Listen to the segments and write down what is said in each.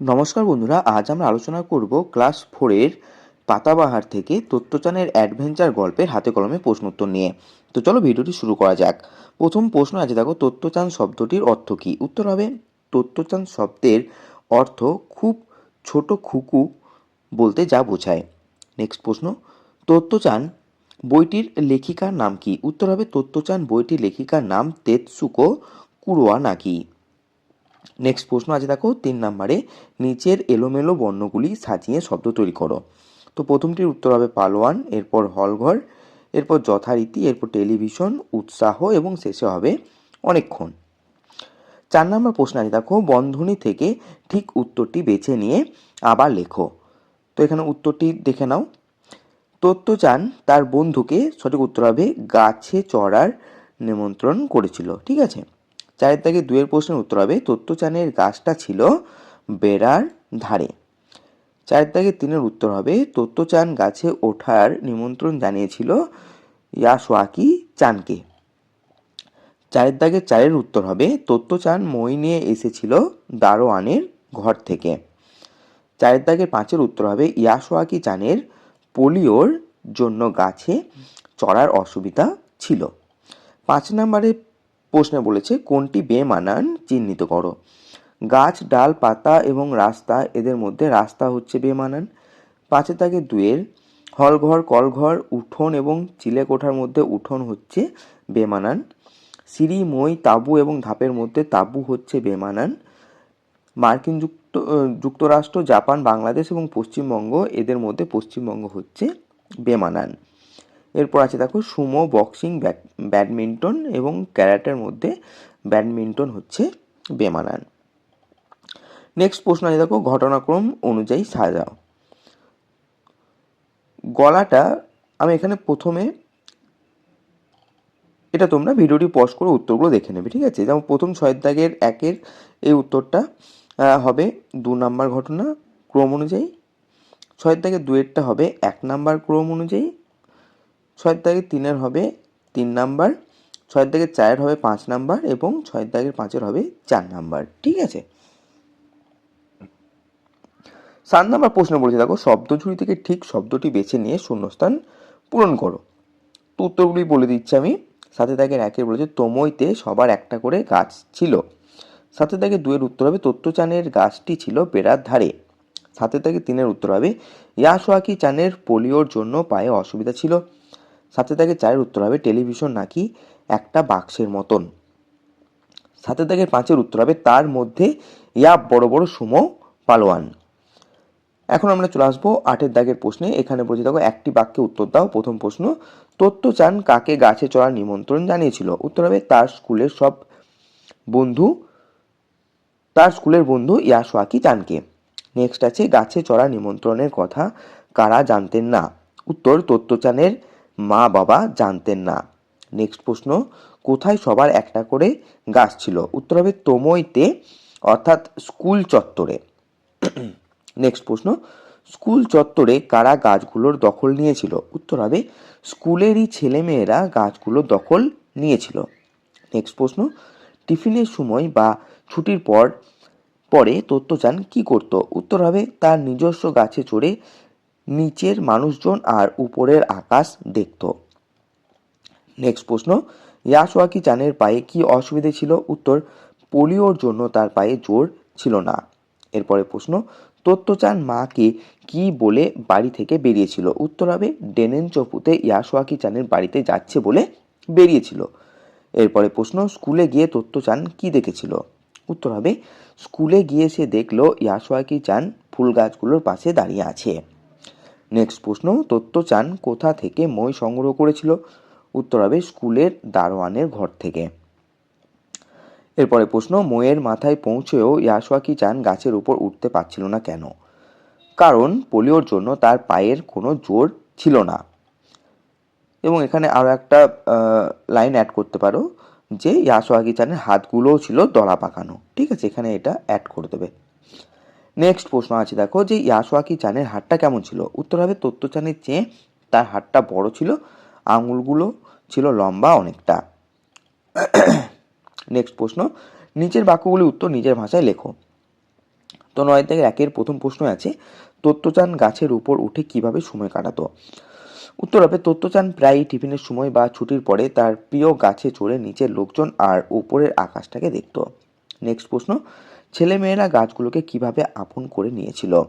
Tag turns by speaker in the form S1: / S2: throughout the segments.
S1: নমস্কার বন্ধুরা, আজ আমরা আলোচনা করব ক্লাস ফোরের পাতাবাহার থেকে তত্ত্বচানের অ্যাডভেঞ্চার গল্পের হাতে কলমে প্রশ্ন উত্তর নিয়ে। তো চলো ভিডিওটি শুরু করা যাক। প্রথম প্রশ্ন আছে, দেখো, তত্ত্বচান শব্দটির অর্থ কী? উত্তর হবে, তত্ত্বচান শব্দের অর্থ খুব ছোট খুকু বলতে যা বোঝায়। নেক্সট প্রশ্ন, তত্ত্বচান বইটির লেখিকার নাম কি? উত্তর হবে, তত্ত্বচান বইটির লেখিকার নাম তেতসুকো কুরোয়া নাকি নেক্সট প্রশ্ন আছে দেখো, তিন নম্বরে নিচের এলোমেলো বর্ণগুলি সাজিয়ে শব্দ তৈরি করো। তো প্রথমটির উত্তর হবে পালোয়ান, এরপর হলঘর, এরপর যথারীতি, এরপর টেলিভিশন, উৎসাহ এবং শেষে হবে অনেকক্ষণ। চার নম্বর প্রশ্ন আছে দেখো, বন্ধনী থেকে ঠিক উত্তরটি বেছে নিয়ে আবার লেখো। তো এখানে উত্তরটি দেখে নাও। তত্ত্ব চান তার বন্ধুকে সঠিক উত্তর হবে, গাছে চড়ার নিমন্ত্রণ করেছিল, ঠিক আছে? চারের দাগে দুয়ের প্রশ্নের উত্তর হবে। তত্ত্বচানের গাছটা ছিল বেড়ার ধারে। চারের দাগে তিনের উত্তর হবে তত্ত্বচান গাছে ওঠার নিমন্ত্রণ জানিয়েছিল ইয়াসোয়াকি চানকে। চারের দাগে চারের উত্তর হবে তত্ত্বচান মই নিয়ে এসেছিল দারোয়ানের ঘর থেকে। চারের দাগের পাঁচের উত্তর হবে, ইয়াসোয়াকি চানের পোলিওর জন্য গাছে চড়ার অসুবিধা ছিল। পাঁচ নম্বরে প্রশ্নে বলেছে, কোনটি বেমানান চিহ্নিত করো? গাছ, ডাল, পাতা এবং রাস্তা, এদের মধ্যে রাস্তা হচ্ছে বেমানান। পাঁচের দাগে দুয়ের, হলঘর, কলঘর, উঠোন এবং চিলে কোঠার মধ্যে উঠোন হচ্ছে বেমানান। সিঁড়ি, মই, তাঁবু এবং ধাপের মধ্যে তাঁবু হচ্ছে বেমানান। মার্কিন যুক্ত, যুক্তরাষ্ট্র, জাপান, বাংলাদেশ এবং পশ্চিমবঙ্গ, এদের মধ্যে পশ্চিমবঙ্গ হচ্ছে বেমানান। এরপর আছে দেখো সুমো, বক্সিং ব্যাডমিন্টন এবং ক্যারাটের মধ্যে ব্যাডমিন্টন হচ্ছে বেমানান। নেক্সট প্রশ্ন আছে দেখো ঘটনাক্রম অনুযায়ী সাজাও। গলাটা আমি এখানে প্রথমে এটা তোমরা ভিডিওটি পজ করে উত্তরগুলো দেখে নেবে, ঠিক আছে? যেমন প্রথম ছয়ের দাগের একের এই উত্তরটা হবে দু নাম্বার ঘটনা ক্রম অনুযায়ী। ছয়ের দাগের দুয়েরটা হবে এক নাম্বার ক্রম অনুযায়ী। ছয়ের দাগের তিনের হবে তিন নাম্বার, ছয়ের দাগের চারের হবে পাঁচ নাম্বার এবং ছয়ের দাগের পাঁচের হবে চার নাম্বার, ঠিক আছে? সাত নাম্বার প্রশ্ন বলেছে, দেখো, শব্দঝুড়ি থেকে ঠিক শব্দটি বেছে নিয়ে শূন্যস্থান পূরণ করো। তো উত্তরগুলি বলে দিচ্ছি আমি। সাথে দাগের একের বলেছে, তোমইতে সবার একটা করে গাছ ছিল। সাথে দাগে দুয়ের উত্তর হবে, তত্ত্বচানের গাছটি ছিল বেড়ার ধারে। সাথে দাগে তিনের উত্তর হবে ইয়াসোয়াকি চানের পোলিওর জন্য পায়ে অসুবিধা ছিল। সাথে দাগে চারের উত্তর হবে টেলিভিশন নাকি একটা বাক্সের মতন। সাথে দাগের পাঁচের উত্তর হবে তার মধ্যে ইয়া বড় বড় সুমো পালোয়ান। এখন আমরা চলে আসব আটের দাগের প্রশ্নে। এখানে বলছি, দেখো, একটি বাক্যে উত্তর দাও। প্রথম প্রশ্ন, তত্ত্ব চান কাকে গাছে চড়ার নিমন্ত্রণ জানিয়েছিল? উত্তর হবে তার স্কুলের সব বন্ধু, তার স্কুলের বন্ধু ইয়াসোয়াকি চানকে। নেক্সট আছে, গাছে চড়া নিমন্ত্রণের কথা কারা জানতেন না? উত্তর তত্ত্বচানের মা বাবা জানতেন না। নেক্সট প্রশ্ন, কোথায় সবার একটা করে গাছ ছিল? উত্তর হবে তোমইতে, অর্থাৎ স্কুল চত্বরে। নেক্সট প্রশ্ন, স্কুল চত্বরে কারা গাছগুলোর দখল নিয়েছিল? উত্তর হবে, স্কুলেরই ছেলেমেয়েরা গাছগুলো দখল নিয়েছিল। নেক্সট প্রশ্ন, টিফিনের সময় বা ছুটির পর, পরে তত্ত্বচান কি করত? উত্তর হবে, তার নিজস্ব গাছে চড়ে নিচের মানুষজন আর উপরের আকাশ দেখত। নেক্সট প্রশ্ন, ইয়াসোয়াকি চানের পায়ে কি অসুবিধে ছিল? উত্তর, পোলিওর জন্য তার পায়ে জোর ছিল না। এরপরে প্রশ্ন, তত্ত্বচান মাকে কি বলে বাড়ি থেকে বেরিয়েছিল? উত্তর হবে ডেনেন চপুতে ইয়াসোয়াকি চানের বাড়িতে যাচ্ছে বলে বেরিয়েছিল। এরপরে প্রশ্ন, স্কুলে গিয়ে তত্ত্বচান কি দেখেছিল? উত্তর হবে, স্কুলে গিয়ে সে দেখল ইয়াসোয়াকি চান ফুল গাছগুলোর পাশে দাঁড়িয়ে আছে। নেক্সট প্রশ্ন তথ্য তত্ত্বচান কোথা থেকে মই সংগ্রহ করেছিল? উত্তর হবে স্কুলের দারোয়ানের ঘর থেকে। এরপরে প্রশ্ন, মইয়ের মাথায় পৌঁছেও ইয়াসোয়াকি চান গাছের উপর উঠতে পারছিল না কেন? কারণ পোলিওর জন্য তার পায়ের কোনো জোর ছিল না। এবং এখানে আরও একটা লাইন অ্যাড করতে পারো, যে ইয়াসোয়াকি চানের হাতগুলোও ছিল দলা পাকানো। ঠিক আছে, এখানে এটা অ্যাড করে দেবে। নেক্সট প্রশ্ন আছে, দেখো যে ইয়াসোয়াকি চানের হাতটা কেমন ছিল? উত্তর হবে তত্ত্ব চানের চেয়ে তার হাতটা বড় ছিল, আঙুলগুলো ছিল লম্বা অনেকটা। নেক্সট প্রশ্ন, নিচের বাক্যগুলি উত্তর নিজের ভাষায় লেখো। তো নয় থেকে একের প্রথম প্রশ্ন আছে তত্ত্বচান গাছের উপর উঠে কীভাবে সময় কাটাতো? উত্তর হবে তত্ত্বচান প্রায়ই টিফিনের সময় বা ছুটির পরে তার প্রিয় গাছে চড়ে নিচের লোকজন আর উপরের আকাশটাকে দেখতো। নেক্সট প্রশ্ন ছেলেমেয়েরা গাছগুলোকে কীভাবে আপন করে নিয়েছিল?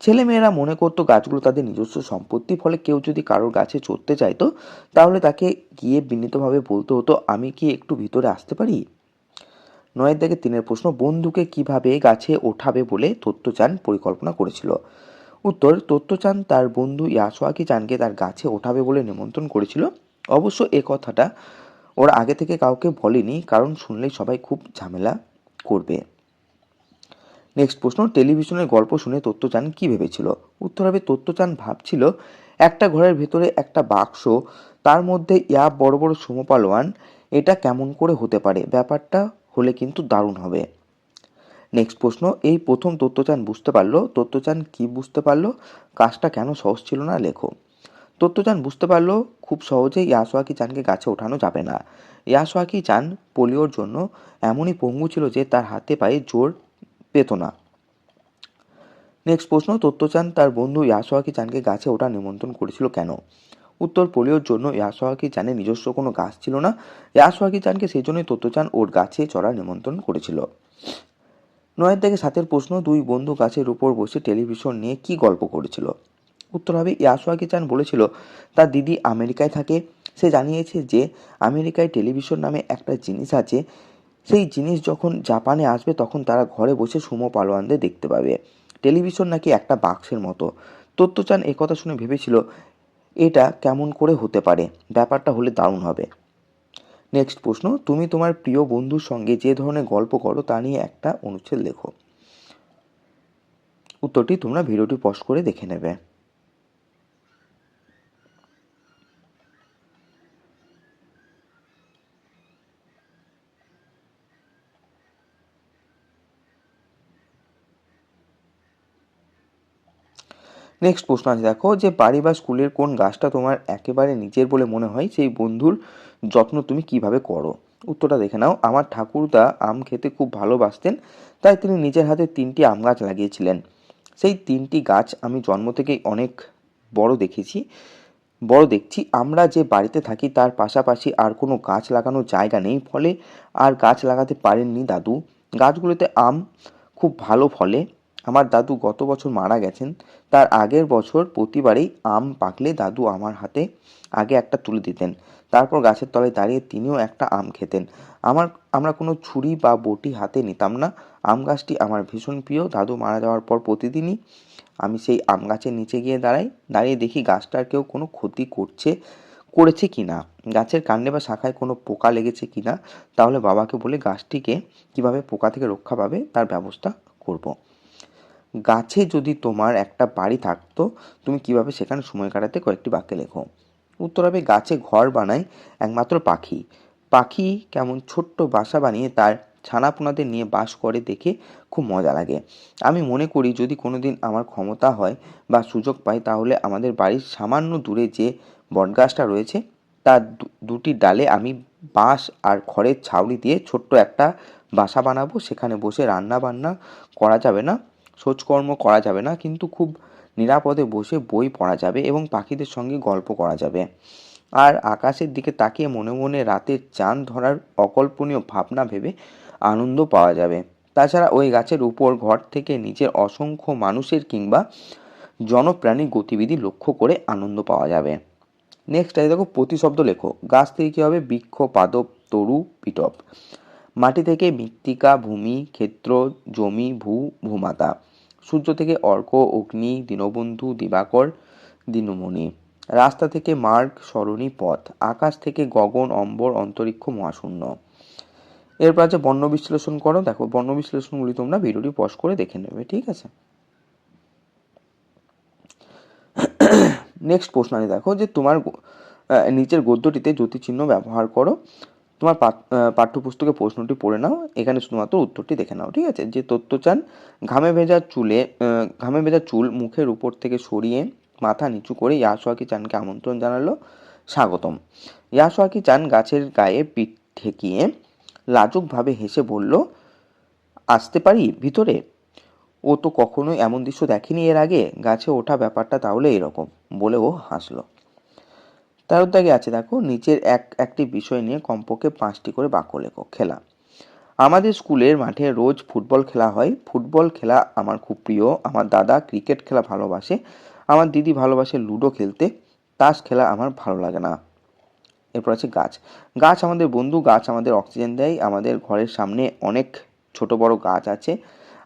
S1: ছেলেমেয়েরা মনে করতো গাছগুলো তাদের নিজস্ব সম্পত্তি ফলে কেউ যদি কারোর গাছে চড়তে চাইতো, তাহলে তাকে গিয়ে বিনীতভাবে বলতে হতো, আমি কি একটু ভিতরে আসতে পারি? নয়ের দিকে তিনের প্রশ্ন, বন্ধুকে কীভাবে গাছে ওঠাবে বলে তত্ত্বচান পরিকল্পনা করেছিল? উত্তর, তত্ত্বচান তার বন্ধু ইয়াসোয়াকি চানকে তার গাছে ওঠাবে বলে নিমন্ত্রণ করেছিল। অবশ্য এ কথাটা ওরা আগে থেকে কাউকে বলেনি, কারণ শুনলেই সবাই খুব ঝামেলা করবে। নেক্সট প্রশ্ন, টেলিভিশনের গল্প শুনে তত্ত্বচান কি ভেবেছিল? উত্তর হবে তত্ত্বচান ভাবছিল, একটা ঘরের ভেতরে একটা বাক্স, তার মধ্যে ইয়া বড় বড় সমপালোয়ান এটা কেমন করে হতে পারে? ব্যাপারটা হলে কিন্তু দারুণ হবে। নেক্সট প্রশ্ন, এই প্রথম তত্ত্বচান বুঝতে পারল? তত্ত্বচান কি বুঝতে পারল? কাজটা কেন সহজ ছিল না? লেখো। তত্ত্বচান বুঝতে পারল, খুব সহজেই ইয়াসোয়াকি চানকে গাছে ওঠানো যাবে না। ইয়াসোয়াকি চান পোলিওর জন্য। এমনই পঙ্গু ছিল যে তার হাতে পায়ে জোর পেত না। নেক্সট প্রশ্ন, তত্ত্বচান তার বন্ধু ইয়াসোয়াকি চানকে গাছে ওঠা নিমন্ত্রণ করেছিল কেন? উত্তর, পোলিওর জন্য ইয়াসোয়াকি চানের নিজস্ব কোনো গাছ ছিল না। ইয়াসোয়াকি চানকে সেই জন্যই তত্ত্বচান ওর গাছে চড়ার নিমন্ত্রণ করেছিল। নয়ের থেকে সাতের প্রশ্ন, দুই বন্ধু গাছের উপর বসে টেলিভিশন নিয়ে কি গল্প করেছিল? উত্তর হবে, ইয়াসোয়াকি চান বলেছিল, তার দিদি আমেরিকায় থাকে সে জানিয়েছে যে আমেরিকায় টেলিভিশন নামে একটা জিনিস আছে। সেই জিনিস যখন জাপানে আসবে তখন তারা ঘরে বসে সুমো পালোয়ানদের দেখতে পাবে। টেলিভিশন নাকি একটা বাক্সের মতো। তত্ত্বচান কথা শুনে ভেবেছিল, এটা কেমন করে হতে পারে? ব্যাপারটা হলে দারুণ হবে। নেক্সট প্রশ্ন, তুমি তোমার প্রিয় বন্ধুর সঙ্গে যে ধরনের গল্প করো তা নিয়ে একটা অনুচ্ছেদ লেখো। উত্তরটি তোমরা ভিডিওটি পজ করে দেখে নেবে। নেক্সট প্রশ্ন আছে, দেখো যে বাড়ি বা স্কুলের কোন গাছটা তোমার একেবারে নিজের বলে মনে হয়, সেই বন্ধুর যত্ন তুমি কীভাবে করো? উত্তরটা দেখে নাও, আমার ঠাকুরদা আম খেতে খুব ভালোবাসতেন, তাই তিনি নিজের হাতে তিনটি আম গাছ লাগিয়েছিলেন। সেই তিনটি গাছ আমি জন্ম থেকেই অনেক বড় দেখেছি, বড় দেখছি। আমরা যে বাড়িতে থাকি, তার পাশাপাশি আর কোনো গাছ লাগানোর জায়গা নেই, ফলে আর গাছ লাগাতে পারেননি দাদু। গাছগুলোতে আম খুব ভালো ফলে আমার দাদু গত বছর মারা গেছেন, তার আগের বছর প্রতিবারেই আম পাকলে দাদু আমার হাতে আগে একটা তুলে দিতেন। তারপর গাছের তলায় দাঁড়িয়ে তিনিও একটা আম খেতেন। আমার, আমরা কোনো ছুরি বা বটি হাতে নিতাম না। আম গাছটি আমার ভীষণ প্রিয়। দাদু মারা যাওয়ার পর প্রতিদিনই আমি সেই আম গাছের নিচে গিয়ে দাঁড়াই। দাঁড়িয়ে দেখি গাছটার কেউ কোনো ক্ষতি করছে, করেছে কি না? গাছের কাণ্ডে বা শাখায় কোনো পোকা লেগেছে কি না? তাহলে বাবাকে বলে গাছটিকে কীভাবে পোকা থেকে রক্ষা পাবে তার ব্যবস্থা করব। গাছে যদি তোমার একটা বাড়ি থাকতো, তুমি কীভাবে সেখানে সময় কাটাতে? কয়েকটি বাক্যে লেখো। উত্তর হবে, গাছে ঘর বানায় একমাত্র পাখি। পাখি কেমন ছোট্ট বাসা বানিয়ে তার ছানাপোনাদের নিয়ে বাস করে দেখে খুব মজা লাগে। আমি মনে করি, যদি কোনো দিন আমার ক্ষমতা হয় বা সুযোগ পাই, তাহলে আমাদের বাড়ির সামান্য দূরে যে বটগাছটা রয়েছে, তার দুটি ডালে আমি বাঁশ আর খড়ের ছাউনি দিয়ে ছোট্ট একটা বাসা বানাবো। সেখানে বসে রান্না বান্না করা যাবে না। সোচকর্ম করা যাবে না, কিন্তু খুব নিরাপদে বসে বই পড়া যাবে এবং পাখিদের সঙ্গে গল্প করা যাবে। আর আকাশের দিকে তাকিয়ে মনে মনে রাতের চাঁদ ধরার অকল্পনীয় ভাবনা ভেবে আনন্দ পাওয়া যাবে। তাছাড়া ওই গাছের উপর ঘর থেকে নিজের অসংখ্য মানুষের কিংবা জনপ্রাণী গতিবিধি লক্ষ্য করে আনন্দ পাওয়া যাবে। নেক্সট আছে দেখো প্রতিশব্দ লেখো। গাছ থেকে কী হবে? বৃক্ষ, পাদপ, তরু, পিটপ। মাটি থেকে মৃত্তিকা, ভূমি, ক্ষেত্র, জমি, ভূ, ভূমাতা। সূর্য থেকে অর্ক, অগ্নি, দীনবন্ধু, দিবাকর, দিনমণি। রাস্তা থেকে মার্গ, সরণী, পথ। আকাশ থেকে গগন, অম্বর, অন্তরিক্ষ, মহাশূন্য। এরপর আছে বর্ণ বিশ্লেষণ করো। দেখো, বর্ণ বিশ্লেষণগুলি তোমরা ভিডিওটি পজ করে দেখে নেবে, ঠিক আছে? নেক্সট প্রশ্ন আছে, দেখো যে তোমার নিচের গদ্যটিতে জ্যোতিচিহ্ন ব্যবহার করো। তোমার পাঠ্যপুস্তকে প্রশ্নটি পড়ে নাও, এখানে শুধুমাত্র উত্তরটি দেখে নাও, ঠিক আছে? যে তথ্য চান, ঘামে ভেজা চুলে ঘামে ভেজা চুল মুখের উপর থেকে সরিয়ে মাথা নিচু করে ইয়াসোয়াকি চানকে আমন্ত্রণ জানালো, স্বাগতম। ইয়াসোয়াকি চান গাছের গায়ে পিঠ ঠেকিয়ে লাজুকভাবে হেসে বলল, আসতে পারি ভিতরে? ও তো কখনোই এমন দৃশ্য দেখেনি এর আগে। গাছে ওঠা ব্যাপারটা তাহলে এরকম, বলে ও হাসলো। তেরোর দাগে আছে, দেখো, নিচের এক, একটি বিষয় নিয়ে কমপক্ষে পাঁচটি করে বাক্য লেখো, খেলা। আমাদের স্কুলের মাঠে রোজ ফুটবল খেলা হয়। ফুটবল খেলা আমার খুব প্রিয়। আমার দাদা ক্রিকেট খেলা ভালোবাসে। আমার দিদি ভালোবাসে লুডো খেলতে। তাস খেলা আমার ভালো লাগে না। এরপর আছে গাছ। গাছ আমাদের বন্ধু, গাছ আমাদের অক্সিজেন দেয়। আমাদের ঘরের সামনে অনেক ছোট বড় গাছ আছে।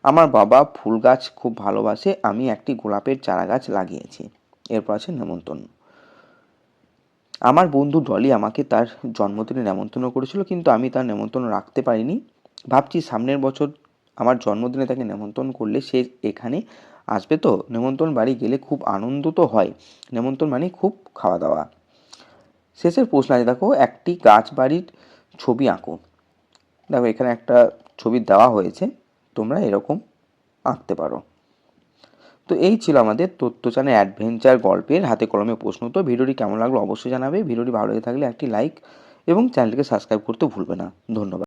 S1: আমার বাবা ফুল গাছ খুব ভালোবাসে। আমি একটি গোলাপের চারা গাছ লাগিয়েছি। এরপর আছে নেমন্তন্ন। আমার বন্ধু ডলি আমাকে তার জন্মদিনে নেমন্তন্ন করেছিল, কিন্তু আমি তার নেমন্তন্ন রাখতে পারিনি। ভাবছি সামনের বছর আমার জন্মদিনে তাকে নেমন্তন্ন করলে সে এখানে আসবে তো? নেমন্তন্ন বাড়ি গেলে খুব আনন্দ তো হয়। নেমন্তন্ন মানে খুব খাওয়া দাওয়া শেষের প্রশ্ন আছে, দেখো, একটি গাছ বাড়ির ছবি আঁকো। দেখো, এখানে একটা ছবি দেওয়া হয়েছে, তোমরা এরকম আঁকতে পারো। তো এই ছিল আমাদের তথ্যচানে অ্যাডভেঞ্চার গল্পের হাতে কলমে প্রশ্ন। তো ভিডিওটি কেমন লাগল অবশ্যই জানাবে। ভিডিওটি ভালো লেগে থাকলে একটি লাইক এবং চ্যানেলটিকে সাবস্ক্রাইব করতে ভুলবে না। ধন্যবাদ।